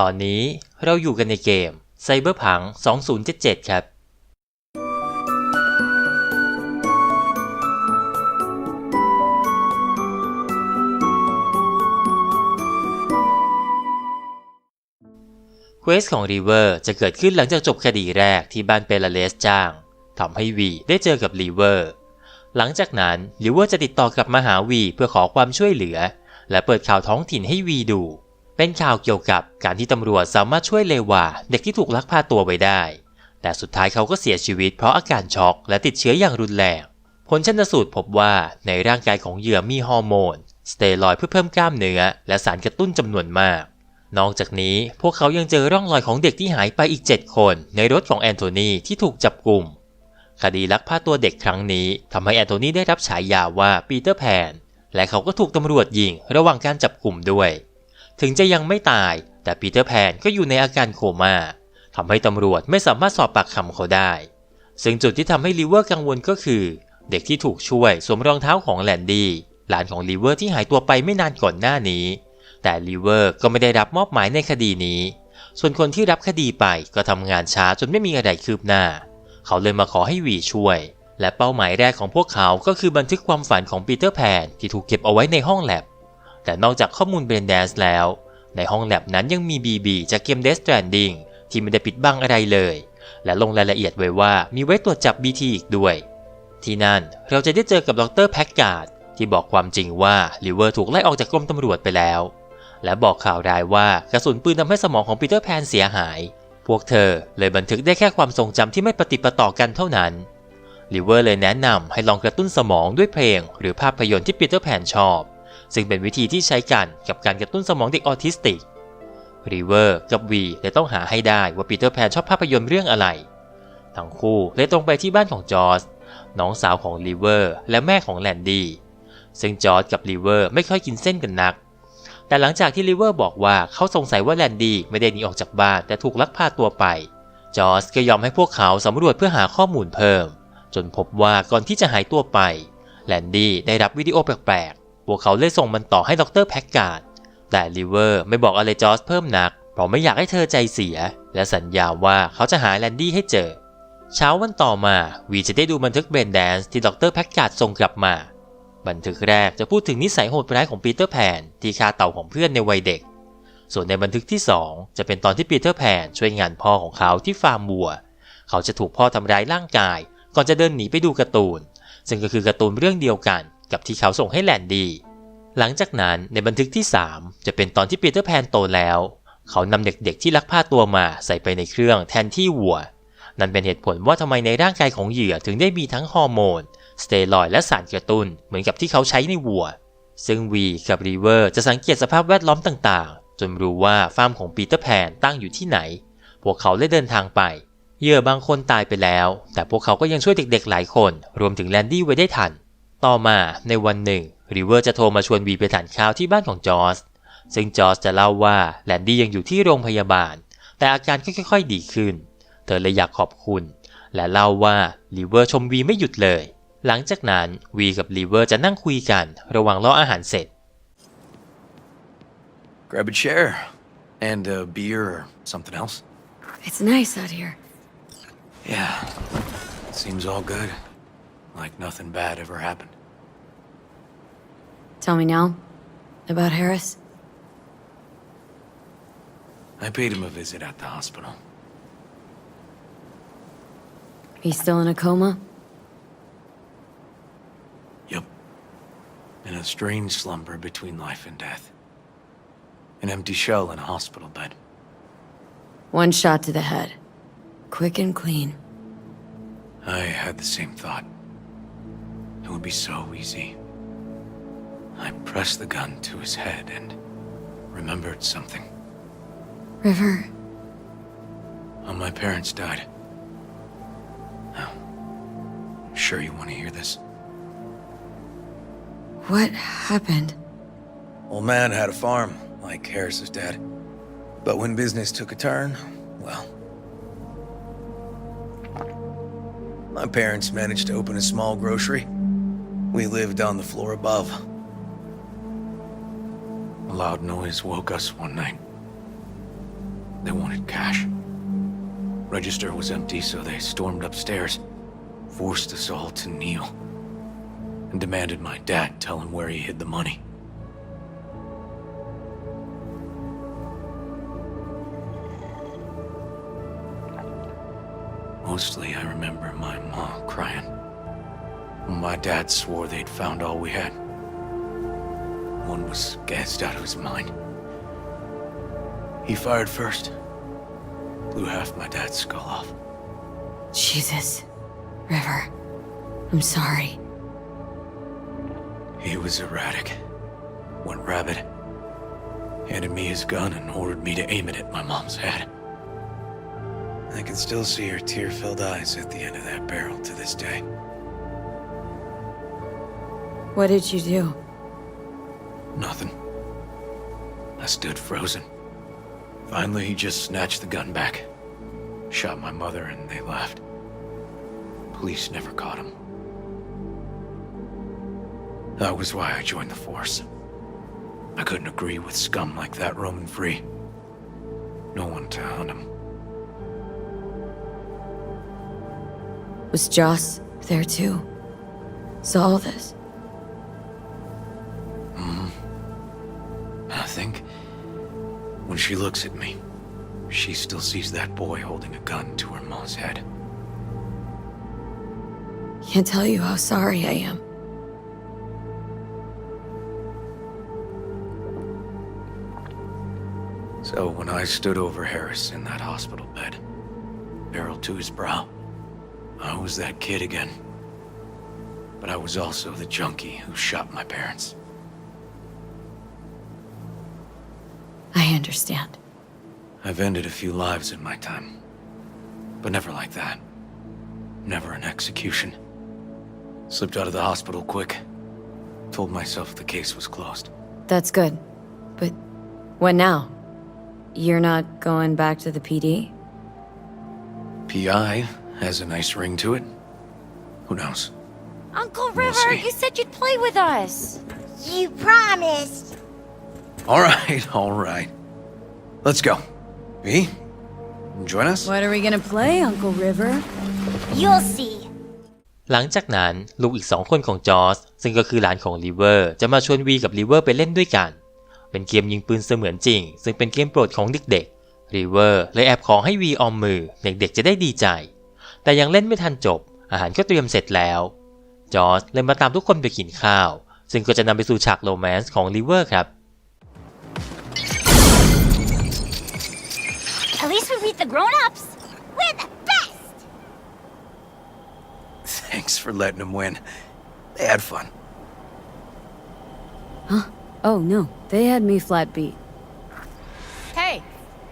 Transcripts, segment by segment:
ตอนนี้เราอยู่กันในเกม Cyberpunk 2077 ครับ เควสของรีเวอร์จะเกิดขึ้นหลังจากจบคดีแรกที่บ้านเปลาเลสจ้างทำให้วีได้เจอกับรีเวอร์ หลังจากนั้นรีเวอร์จะติดต่อกลับมาหาวีเพื่อขอความช่วยเหลือ และเปิดข่าวท้องถิ่นให้วีดู เป็นข่าวเกี่ยวกับการที่ตำรวจสามารถช่วยเลวาเด็กที่ถูกลักพาตัวไว้ได้ แต่สุดท้ายเขาก็เสียชีวิตเพราะอาการช็อกและติดเชื้ออย่างรุนแรง ผลชันสูตรพบว่าในร่างกายของเหยื่อมีฮอร์โมน สเตียรอยเพื่อเพิ่มกล้ามเนื้อ และสารกระตุ้นจำนวนมาก นอกจากนี้พวกเขายังเจอร่องรอยของเด็กที่หายไปอีก 7 คน ในรถของแอนโทนีที่ถูกจับกลุ่ม คดีลักพาตัวเด็กครั้งนี้ทำให้แอนโทนีได้รับฉายาว่าปีเตอร์แพน และเขาก็ถูกตำรวจยิงระหว่างการจับกลุ่มด้วย ถึงจะยังไม่ตาย แต่ปีเตอร์แพนก็อยู่ในอาการโคม่าทำให้ตำรวจไม่สามารถสอบปากคำเขาได้ ซึ่งจุดที่ทำให้ลิเวอร์กังวลก็คือ เด็กที่ถูกช่วยสวมรองเท้าของแลนดี้หลานของลิเวอร์ที่หายตัวไปไม่นานก่อนหน้านี้ แต่ลิเวอร์ก็ไม่ได้รับมอบหมายในคดีนี้ ส่วนคนที่รับคดีไปก็ทำงานช้าจนไม่มีอะไรคืบหน้า เขาเลยมาขอให้วีช่วย และเป้าหมายแรกของพวกเขาก็คือบันทึกความฝันของปีเตอร์แพนที่ถูกเก็บเอาไว้ในห้องแลบ แต่นอกจากข้อมูลเบรนแดนส์แล้ว ในห้องแลบนั้นยังมีบีบีจากเกม Death Stranding ที่ไม่ได้ปิดบังอะไรเลย และลงรายละเอียดไว้ว่ามีไว้ตรวจจับ BT อีกด้วย ที่นั่นเราจะได้เจอกับดรแพ็กการ์ดที่บอกความจริงว่าลิเวอร์ถูกไล่ออกจากกรมตำรวจไปแล้ว และบอกข่าวร้ายว่ากระสุนปืนทำให้สมองของปีเตอร์แพนเสียหาย พวกเธอเลยบันทึกได้แค่ความทรงจำที่ไม่ปฏิปะต่อกันเท่านั้นลิเวอร์เลยแนะนำให้ลองกระตุ้นสมองด้วยเพลง หรือภาพยนตร์ที่ปีเตอร์แพนชอบ ซึ่งเป็นวิธีที่ใช้กันกับการกระตุ้นสมองเด็กออทิสติกริเวอร์กับวีเลยต้องหาให้ได้ว่าปีเตอร์แพนชอบภาพยนตร์เรื่องอะไร ทั้งคู่เลยตรงไปที่บ้านของจอร์จน้องสาวของลิเวอร์และแม่ของแลนดี้ซึ่งจอร์จกับลิเวอร์ไม่ค่อยกินเส้นกันนัก แต่หลังจากที่ลิเวอร์บอกว่าเขาสงสัยว่าแลนดี้ไม่ได้หนีออกจากบ้านแต่ถูกลักพาตัวไป จอร์จก็ยอมให้พวกเขาสำรวจเพื่อหาข้อมูลเพิ่ม จนพบว่าก่อนที่จะหายตัวไปแลนดี้ได้รับวิดีโอแปลก พวกเขาเลยส่งมันต่อให้ดรแพ็กการ์ดแต่ลิเวอร์ไม่บอกอะไรจอร์จเพิ่มนัก เพราะไม่อยากให้เธอใจเสีย และสัญญาว่าเขาจะหาแลนดี้ให้เจอ เช้าวันต่อมาวีจะได้ดูบันทึกเบรนแดนซ์ที่ดรแพ็กการ์ดส่งกลับมา บันทึกแรกจะพูดถึงนิสัยโหดร้ายของปีเตอร์แพนที่ฆ่าเต่าของเพื่อนในวัยเด็ก ส่วนในบันทึกที่ 2 จะเป็นตอนที่ปีเตอร์แพนช่วยงานพ่อของเขาที่ฟาร์มวัว เขาจะถูกพ่อทำร้ายร่างกาย ก่อนจะเดินหนีไปดูการ์ตูน ซึ่งก็คือการ์ตูนเรื่องเดียวกัน กับที่เขาส่งให้แลนดี้หลังจากนั้นในบันทึกที่ 3 จะเป็นตอนที่ปีเตอร์แพนโตแล้ว เขานำเด็กๆที่ลักพาตัวมาใส่ไปในเครื่องแทนที่วัว นั่นเป็นเหตุผลว่าทำไมในร่างกายของเหยื่อถึงได้มีทั้งฮอร์โมน สเตียรอยและสารกระตุ้นเหมือนกับที่เขาใช้ในวัว ซึ่งวีกับรีเวอร์จะสังเกตสภาพแวดล้อมต่างๆ จนรู้ว่าฟาร์มของปีเตอร์แพนตั้งอยู่ที่ไหน พวกเขาได้เดินทางไปเหยื่อบางคนตายไปแล้ว แต่พวกเขาก็ยังช่วยเด็กๆ หลายคน รวมถึงแลนดี้ไว้ได้ทัน ต่อมาในวันหนึ่งรีเวอร์จะโทรมาชวนวีไปทานข้าวที่บ้านของจอร์จซึ่งจอร์จจะเล่าว่าแลนดี้ยังอยู่ที่โรงพยาบาล แต่อาการก็ค่อย ๆ ดีขึ้น เธอเลยอยากขอบคุณ และเล่าว่าลีเวอร์ชมวีไม่หยุดเลย หลังจากนั้นวีกับลีเวอร์จะนั่งคุยกัน ระหว่างรออาหารเสร็จ Grab a chair. And a beer or something else. It's nice out here. Yeah. Seems all good. Like nothing bad ever happened. Tell me now about Harris. I paid him a visit at the hospital. He's still in a coma? Yup. In a strange slumber between life and death. An empty shell in a hospital bed. One shot to the head. Quick and clean. I had the same thought. It would be so easy. I pressed the gun to his head and remembered something. River, How my parents died. Now, sure you want to hear this? what happened? Old man had a farm, like Harris's dad. But when business took a turn, well. My parents managed to open a small grocery. We lived on the floor above. A loud noise woke us one night. They wanted cash. Register was empty, so they stormed upstairs, forced us all to kneel, and demanded my dad tell him where he hid the money. Mostly, I remember my mom crying. My dad swore they'd found all we had. One was gassed out of his mind. He fired first. Blew half my dad's skull off. Jesus. River. I'm sorry. He was erratic. Went rabid. Handed me his gun and ordered me to aim it at my mom's head. I can still see her tear filled eyes at the end of that barrel to this day. What did you do? Nothing. I stood frozen. Finally, he just snatched the gun back. Shot my mother and they left. Police never caught him. That was why I joined the force. I couldn't agree with scum like that roaming free. No one to hunt him. Was Joss there too? Saw all this? When she looks at me, she still sees that boy holding a gun to her mom's head. Can't tell you how sorry I am. So when I stood over Harris in that hospital bed, barrel to his brow, I was that kid again. But I was also the junkie who shot my parents. I understand. I've ended a few lives in my time, but never like that. Never an execution. Slipped out of the hospital quick. Told myself the case was closed. That's good. But what now? You're not going back to the PD? PI has a nice ring to it. Who knows? Uncle We'll River, you said you'd play with us. You promised. All right, all right. Let's go. V? Join us? What are we gonna play, Uncle River? You'll see. หลังจากนั้นลูกอีกสองคนของจอร์สซึ่งก็คือหลานของลิเวอร์จะมาชวนวีกับลิเวอร์ไปเล่นด้วยกัน เป็นเกมยิงปืนเสมือนจริง ซึ่งเป็นเกมโปรดของเด็กๆลิเวอร์เลยแอบขอให้วีออมมือเด็กๆจะได้ดีใจ แต่ยังเล่นไม่ทันจบ อาหารก็เตรียมเสร็จแล้ว จอร์สเลยมาตามทุกคนไปกินข้าว ซึ่งก็จะนำไปสู่ฉากโรแมนต์ของลิเวอร์ครับ At least we beat the grown-ups. We're the best. Thanks for letting them win. They had fun. Huh? Oh no, they had me flat beat. Hey,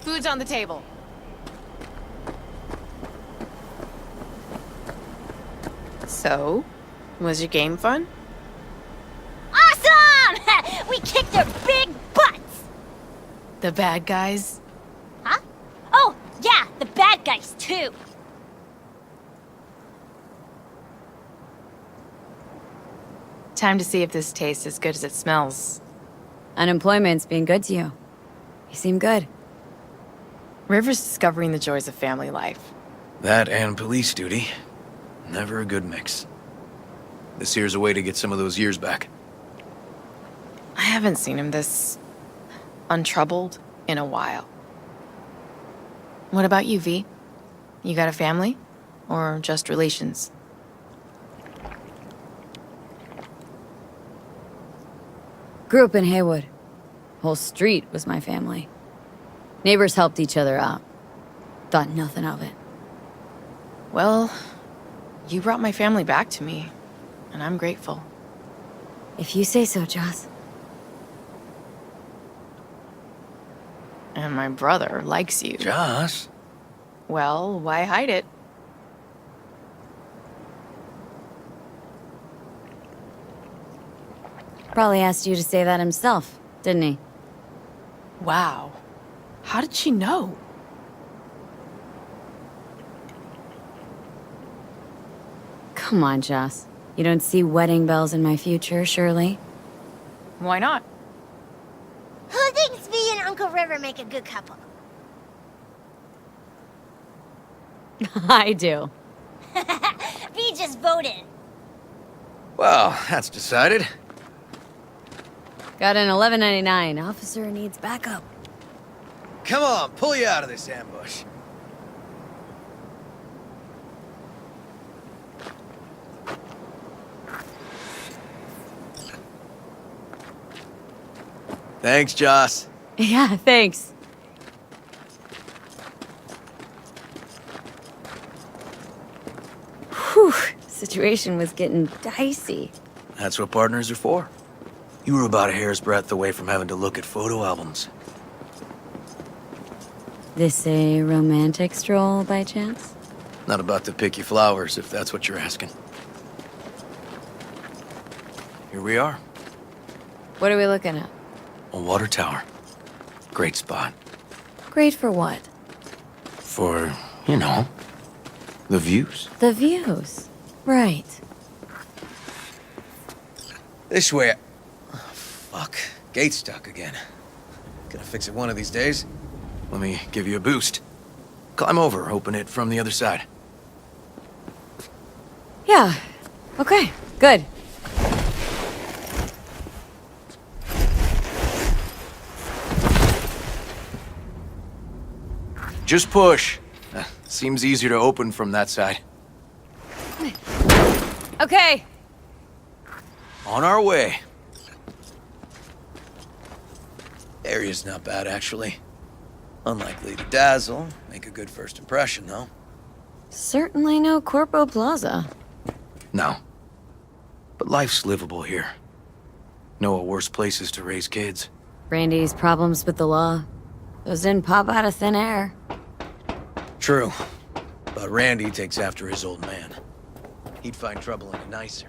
food's on the table. So, was your game fun? Awesome! we kicked their big butts. The bad guys? Huh? Oh, yeah, the bad guys too. Time to see if this tastes as good as it smells. Unemployment's being good to you. You seem good. River's discovering the joys of family life. That and police duty. Never a good mix. This here's a way to get some of those years back. I haven't seen him this untroubled in a while. What about you, V? You got a family? Or just relations? Grew up in Haywood. Whole street was my family. Neighbors helped each other out. Thought nothing of it. Well, you brought my family back to me, and I'm grateful. If you say so, Joss. And my brother likes you. Joss? Well, why hide it? Probably asked you to say that himself, didn't he? Wow. How did she know? Come on, Joss. You don't see wedding bells in my future, surely? Why not? Who thinks me and Uncle River make a good couple? I do. we just voted. Well, that's decided. Got an 1199. Officer needs backup. Come on, pull you out of this ambush. Thanks, Joss. Yeah, thanks. Situation was getting dicey. That's what partners are for. You were about a hair's breadth away from having to look at photo albums. This a romantic stroll by chance? Not about to pick you flowers, if that's what you're asking. Here we are, What are we looking at? a water tower. Great spot. Great for what? For, you know, the views. The views. Right. This way. Oh, fuck. Gate's stuck again. Gonna fix it one of these days. Let me give you a boost. Climb over, open it from the other side. Yeah. Okay, good. Just push. Uh, seems easier to open from that side. Okay. On our way. Area's not bad, actually. Unlikely to dazzle. Make a good first impression, though. Certainly no Corpo Plaza. No. But life's livable here. Know of worse places to raise kids. Randy's problems with the law. Those didn't pop out of thin air. True. But Randy takes after his old man. He'd find trouble in a nicer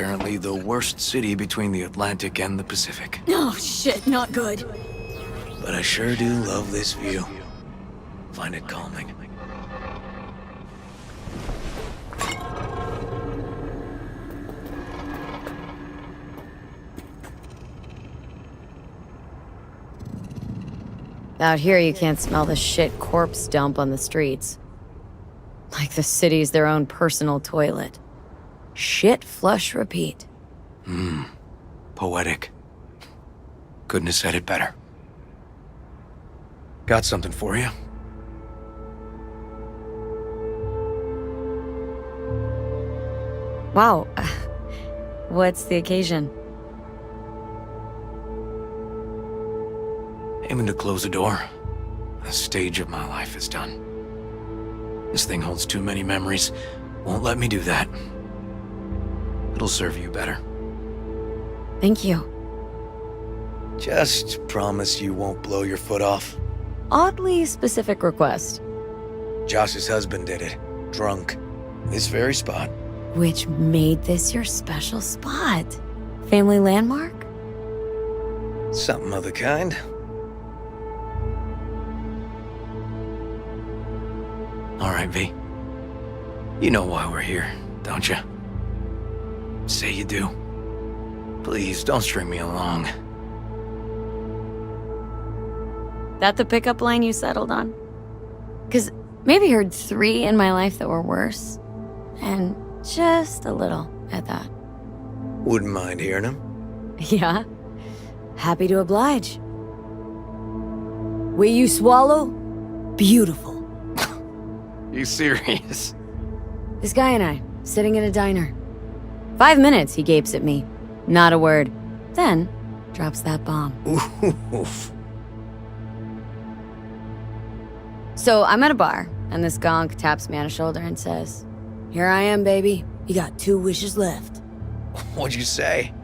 Apparently the worst city between the Atlantic and the Pacific. Oh shit, not good. But I sure do love this view. Find it calming. Out here, you can't smell the shit corpse dump on the streets. Like the city's their own personal toilet. Shit flush repeat. Hmm. Poetic. Couldn't have said it better. Got something for you. Wow. What's the occasion? Aiming to close the door. The stage of my life is done. This thing holds too many memories. Won't let me do that. It'll serve you better. Thank you. Just promise you won't blow your foot off. Oddly specific request. Josh's husband did it. Drunk. This very spot. Which made this your special spot? Family landmark? Something of the kind. All right, V. You know why we're here, don't you? Say you do. Please, don't string me along. That the pickup line you settled on? Cause maybe heard three in my life that were worse. And just a little at that. Wouldn't mind hearing him. Yeah. Happy to oblige. Will you swallow? Beautiful. You serious? This guy and I, sitting in a diner. Five minutes, he gapes at me. Not a word. Then, drops that bomb. Oof. So I'm at a bar, and this gonk taps me on the shoulder and says, Here I am, baby. You got two wishes left. What'd you say?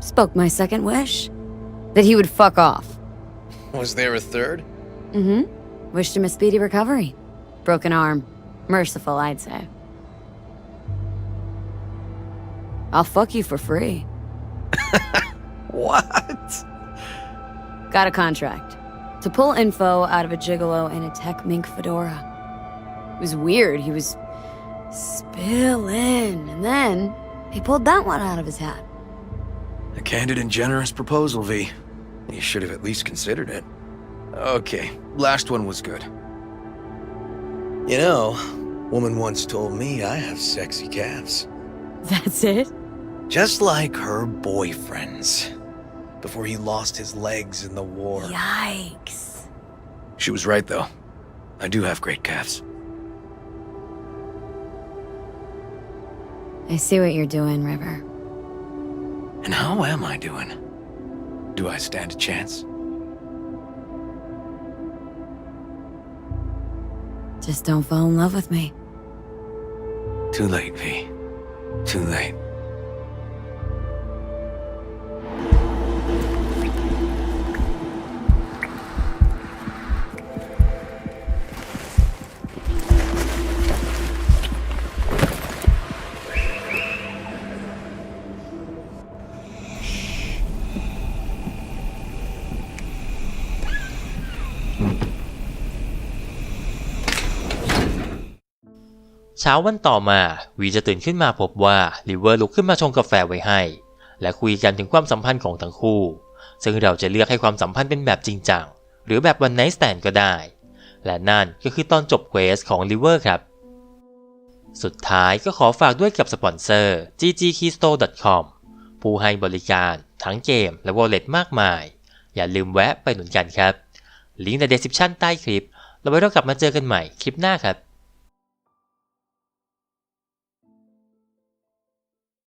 Spoke my second wish. That he would fuck off. Was there a third? Mm hmm. Wished him a speedy recovery. Broken arm. Merciful, I'd say. I'll fuck you for free. What? Got a contract to pull info out of a gigolo in a tech mink fedora. It was weird. He was spilling, and then he pulled that one out of his hat. A candid and generous proposal, V. You should have at least considered it. Okay, last one was good. You know, woman once told me I have sexy calves. That's it? Just like her boyfriend's. Before he lost his legs in the war. Yikes. She was right, though. I do have great calves. I see what you're doing, River. And how am I doing? Do I stand a chance? Just don't fall in love with me. Too late, V. Too late. – เช้าวันต่อมาวีจะตื่นขึ้นมาพบว่าลิเวอร์ลุกขึ้นมาชงกาแฟไว้ให้ และคุยกันถึงความสัมพันธ์ของทั้งคู่ ซึ่งเราจะเลือกให้ความสัมพันธ์เป็นแบบจริงจัง หรือแบบวันไนท์สแตนก็ได้ และนั่นก็คือตอนจบเควสของลิเวอร์ครับ สุดท้ายก็ขอฝากด้วยกับสปอนเซอร์ ggkeystore.com ผู้ให้บริการทั้งเกมและ wallet มากมาย อย่าลืมแวะไปหนุนกันครับ ลิงก์ใน description ใต้คลิปแล้วไว้เรากลับมาเจอกันใหม่คลิปหน้าครับ